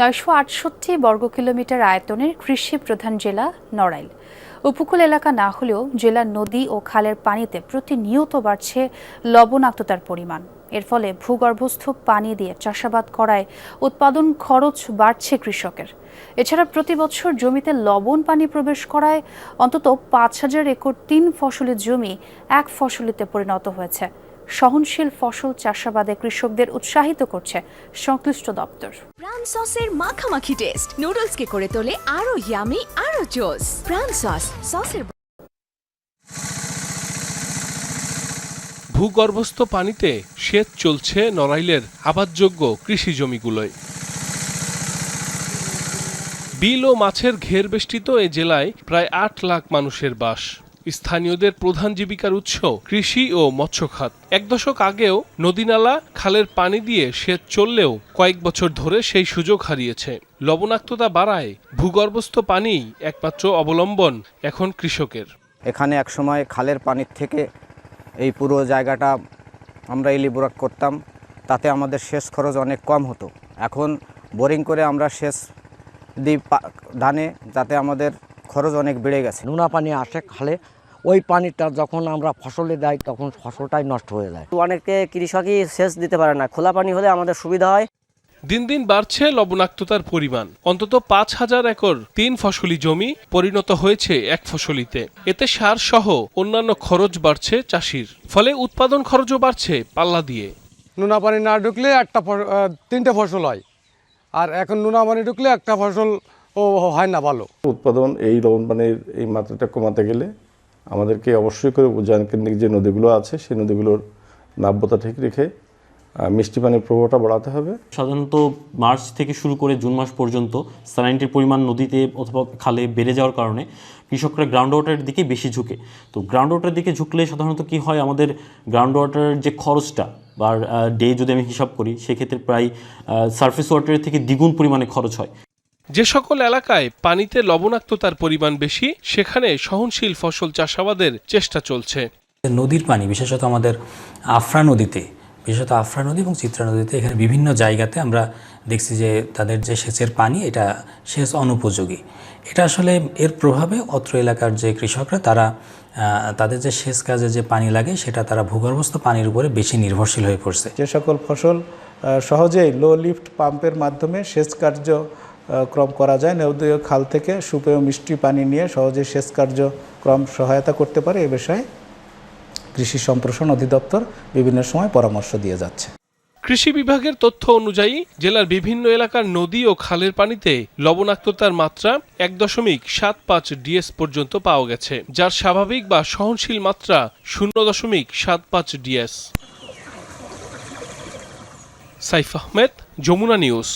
নয়শো আটষট্টি বর্গ কিলোমিটার আয়তনের কৃষি প্রধান জেলা নড়াইল। উপকূল এলাকা না হলেও জেলার নদী ও খালের পানিতে প্রতিনিয়ত বাড়ছে লবণাক্ততার পরিমাণ। এর ফলে ভূগর্ভস্থ পানি দিয়ে চাষাবাদ করায় উৎপাদন খরচ বাড়ছে কৃষকের। এছাড়া প্রতি বছর জমিতে লবণ পানি প্রবেশ করায় অন্তত পাঁচ হাজার একর তিন ফসলের জমি এক ফসলিতে পরিণত হয়েছে। সহনশীল ফসল চাষাবাদে কৃষকদের উৎসাহিত করছে সংশ্লিষ্ট দপ্তর। প্রাণ সসের মাখামাখি টেস্ট নুডলসকে করে তোলে আরও ইয়ামি আরও জোস প্রাণ সস সসের ভূগর্ভস্থ পানিতে সেচ চলছে নড়াইলের আবাদযোগ্য কৃষি জমিগুলোয়। বিল ও মাছের ঘের বেষ্টিত এ জেলায় প্রায় আট লাখ মানুষের বাস। স্থানীয়দের প্রধান জীবিকার উৎস কৃষি ও মৎস্য খাত। এক দশক আগেও নদীনালা, খালের পানি দিয়ে সেচ চললেও কয়েক বছর ধরে সেই সুযোগ হারিয়েছে। লবণাক্ততা বাড়ায় ভূগর্ভস্থ পানিই একমাত্র অবলম্বন এখন কৃষকের। এখানে একসময় খালের পানির থেকে এই পুরো জায়গাটা আমরা ইলিবুরাক করতাম, তাতে আমাদের সেচ খরচ অনেক কম হতো। এখন বোরিং করে আমরা সেচ দিই ধানে, যাতে আমাদের খরচ অনেক বেড়ে গেছে। নোনা পানি আসে খালে ওই পানিটা যখন আমরা ফসলে দেয় তখন ফসলটাই নষ্ট হয়ে যায়। অনেকে কৃষকই সেচ দিতে পারে না খোলা পানি হলে আমাদের সুবিধা হয়। দিন দিন বাড়ছে লবণাক্ততার পরিমাণ। অন্তত পাঁচ হাজার একর তিন ফসলি জমি পরিণত হয়েছে এক ফসলিতে। এতে সার সহ অন্যান্য খরচ বাড়ছে চাষির। ফলে উৎপাদন খরচও বাড়ছে পাল্লা দিয়ে। নোনা পানি না ঢুকলে একটা তিনটে ফসল হয়। আর এখন নোনা পানি ঢুকলে একটা ফসল ও হয় না ভালো উৎপাদন এই লবণ পানির এই মাত্রাটা কমাতে গেলে আমাদেরকে অবশ্যই করে উজান কেন্দ্রিক যে নদীগুলো আছে সেই নদীগুলোর নাব্যতা ঠিক রেখে মিষ্টি পানির প্রবাহটা বাড়াতে হবে। সাধারণত মার্চ থেকে শুরু করে জুন মাস পর্যন্ত স্যালাইনটির পরিমাণ নদীতে অথবা খালে বেড়ে যাওয়ার কারণে কৃষকরা গ্রাউন্ড ওয়াটারের দিকে বেশি ঝুঁকে। তো গ্রাউন্ড ওয়াটারের দিকে ঝুঁকলে সাধারণত কি হয়? আমাদের গ্রাউন্ড ওয়াটারের যে খরচটা বা ডে যদি আমি হিসাব করি সেক্ষেত্রে প্রায় সারফেস ওয়াটারের থেকে দ্বিগুণ পরিমাণে খরচ হয়। যে সকল এলাকায় পানিতে লবণাক্ততার পরিমাণ বেশি সেখানে সহনশীল ফসল চাষাবাদের চেষ্টা চলছে। নদীর পানি বিশেষত আমাদের আফরা নদীতে বিশেষত আফরা নদী এবং চিত্রা নদীতে এখানে বিভিন্ন জায়গাতে আমরা দেখছি যে তাদের যে সেচের পানি এটা সেচ অনুপযোগী। এটা আসলে এর প্রভাবে অত্র এলাকার যে কৃষকরা তারা তাদের যে সেচ কাজে যে পানি লাগে সেটা তারা ভূগর্ভস্থ পানির উপরে বেশি নির্ভরশীল হয়ে পড়ছে। যে সকল ফসল সহজেই লো লিফট পাম্পের মাধ্যমে সেচ কার্য ক্রম করা যায় নদীয় খাল থেকে সুপেয় মিষ্টি পানি নিয়ে সহজে সেচ কার্যক্রম সহায়তা করতে পারে। এ বিষয়ে কৃষি সম্প্রসারণ অধিদপ্তর বিভিন্ন সময় পরামর্শ দিয়ে যাচ্ছে। কৃষি বিভাগের তথ্য অনুযায়ী জেলার বিভিন্ন এলাকার নদী ও খালের পানিতে লবণাক্ততার মাত্রা এক দশমিক সাত পাঁচ ডিএস পর্যন্ত পাওয়া গেছে, যার স্বাভাবিক বা সহনশীল মাত্রা শূন্য দশমিক সাত পাঁচ ডিএস। সাইফ আহমেদ, যমুনা নিউজ।